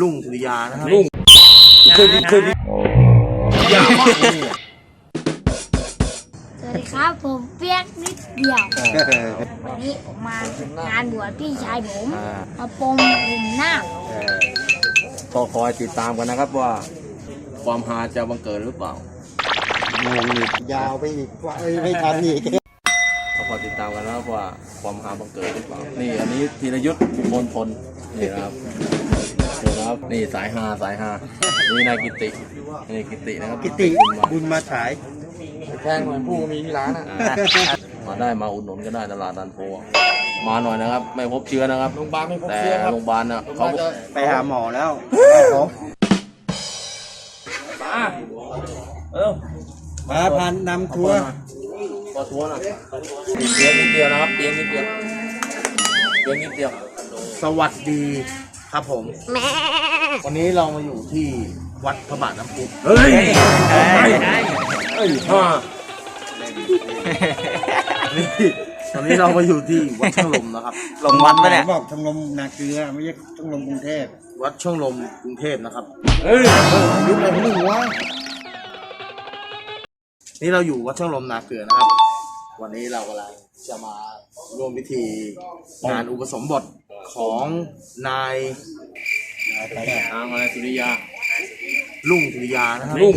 ลุงสุริยานะครับลุงคืนนี้คืนนี้ยาวมากสวัสดีครับผมเปียกนิดเดียววันนี้ผมมางานบวชพี่ชายผมมาปมผมหน้าคก็คอยติดตามกันนะครับว่า ความฮาจะบังเกิดหรือเปล่างงอีกยาวไปอีกว่าเอ้ยไม่ทันอีกก็คอยติดตามกันนะครับว่าความฮาบังเกิดหรือเปล่านี่อันนี้ธีรยุทธ์มนพลนี่นะครับ นี่นะครับนี่สายฮาสายฮานี่นายกิตินี่กิตินะครับกิติมาบุญมาฉายแข่งเหมือนผู้มีที่ร้านอะมาได้มาอุดหนุนก็ได้ตลาดดันโพมาหน่อยนะครับ ไม่พบเชื้อนะครับโรงพยาบาลไม่พบแต่เชื้อครับโรงพยาบาลน่ะโรงพเขายาบาลจะไปหาหมอแล้วเออมาพันนำทัวร์ก็ทัวร์นะเปียงนิดเดียวนะครับเปียงนิดเดียวเปียงนิดเดียว สวัสดี ครับผมวันนี้เรามาอยู่ที่วัดพระบาทน้ำพุเฮ้ยเฮ้ยฮ่านี่ตอนนี้เรามาอยู่ที่วัดช่างลมนะครับ ลงวัดปะเนี่ย บอกชมรมนาเกลือไม่ใช่ชมรมกรุงเทพวัดช่างลมกรุงเทพนะครับ เฮ้ยยุคอะไรของมึงวะนี่เราอยู่วัดช่างลมนาเกลือนะครับ วันนี้เรากำลังจะมาร่วมพิธีงานอุปสมบท ของนายทางอะไรสุริยาลุงสุริยานะครับลุง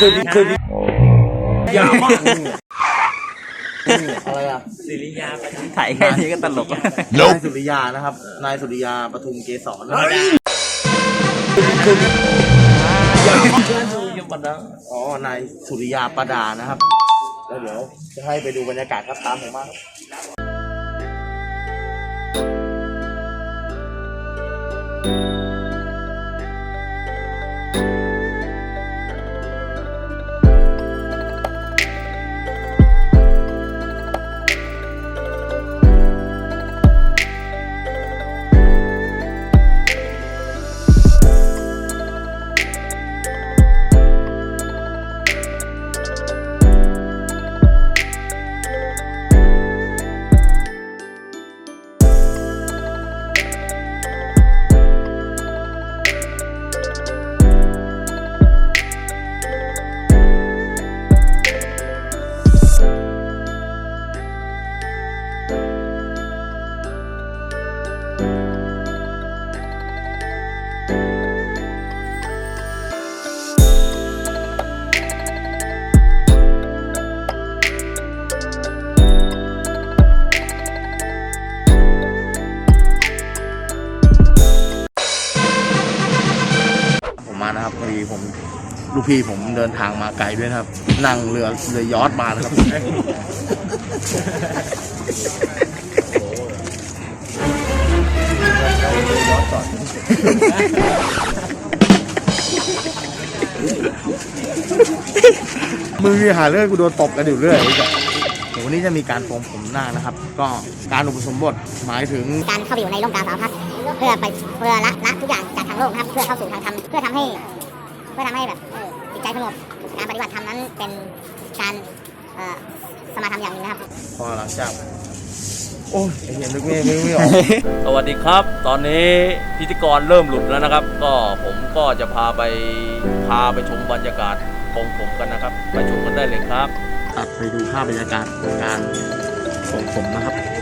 คืนนี้คืนนี้ยาวมากอะไรอะถ่ายแค่นี้ก็ตลกนายสุริยานะครับ นายสุริยาปทุมเกษรนะครับยาวมากยังบันดังอ๋อนายสุริยาประดานะครับ แล้วเดี๋ยวจะให้ไปดูบรรยากาศครับตามผมมาครับ มานะครับพอดีผมลูกพี่ผมเดินทางมาไกลด้วยนะครับ นั่งเรือเรือยอชต์มานะครับ มึงนี่หาเรื่องกูโดนตบกันอยู่เรื่อยเดี๋ยว วันนี้จะมีการโปรงผมหน้านะครับ ก็การอุปสมบทหมายถึงการเข้าไปอยู่ในร่มกาสาวพักเพื่อไปเพื่อละละทุกอย่างจากทางโลกนะครับ เพื่อเข้าสู่ทางธรรมเพื่อทำให้ เพื่อทำให้แบบเออจิตใจสงบการปฏิบัติธรรมนั้นเป็นการเอ่อสมาธรรมอย่างหนึงนะครับ พอหลังจากโอ้ยไอ้เหี้ยนึกไม่นึกไม่ออกสวัสดีครับ ตอนนี้พิธีกรเริ่มหลุดแล้วนะครับ ก็ผมก็จะพาไปพาไปชมบรรยากาศของผมกันนะครับ ไปชมกันได้เลยครับ ตัดไปดูภาพบรรยากาศการของผมนะครับค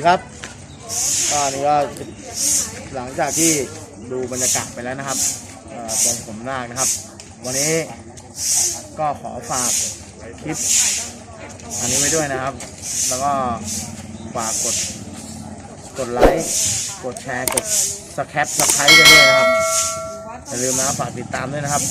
ดีครับก็นนี้ก็หลังจากที่ดูบรรยากาศไปแล้วนะครับตรงผมนาคนะครับ วันนี้ก็ขอฝากคลิป อันนี้ไว้ด้วยนะครับ แล้วก็ฝากกดกดไลค์กดแชร์กดสแคปสไครต์กันด้วยนะครับอย่าลืมนะครับฝากติดตามด้วยนะครับ